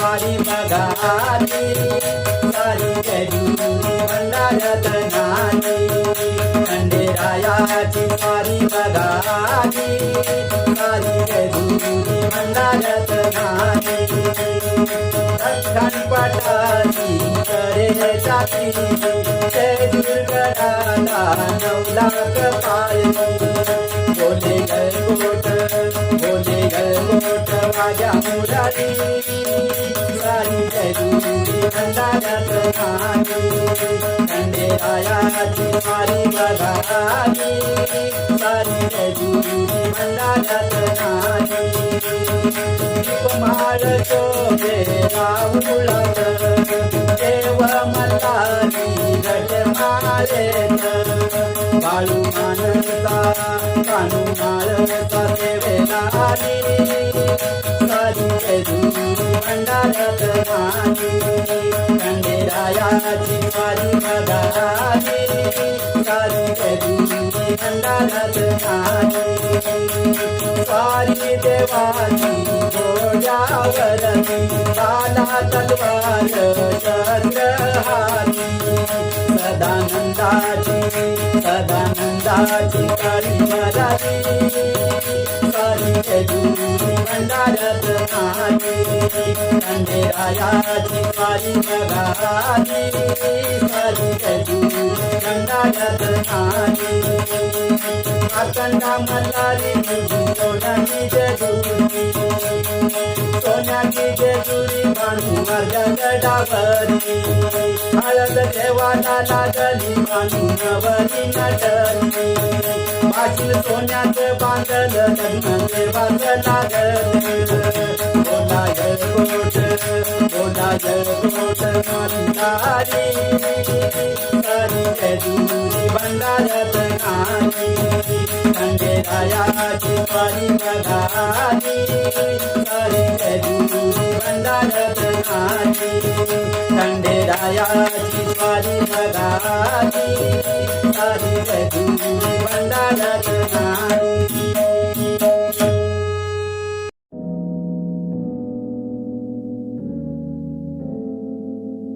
वारी बघाली सारी गजुरी भंडाऱ्यात खंडेरायाची वारी बघाली सारी गजुरी भंडाऱ्यात नाली पटाली करे जाती. जय दुर्गराला नऊ लाख माझ्या मुलाली सारी जय दुरी भंडाऱ्यात नाली खंडेरायाची मारी बघाली सारी जय दुरी भंडाऱ्यात नाली माळ शोभे राहुळत देव मल्हारी गट मारेत बाळू मानसा कानू माळसा सेवेलारी सारी जेजुरी भंडाऱ्यात राणी खंडेरायाची वारी बघाली सारी जेजुरी भंडाऱ्यात सारी देवाची बाला तलवार सदानंदाची काळी मराठी सारी जेजुरी भंडारत नाही खंडेरायाची वारी बघाली जेजुरी बांधू माझ्या गडावरी हळद देवाला लागली बांधू नवरी नटली पाशील सोन्याचं बांधल लग्न देवाच लागल. बोलाय गोट बोलाय गोट मारी सारी भंडारत नाही खंडेरायाची वारी बघाली सारी जेजुरी भंडारत नाही खंडेरायाची वारी बघाली सारी जेजुरी भंडारत नाही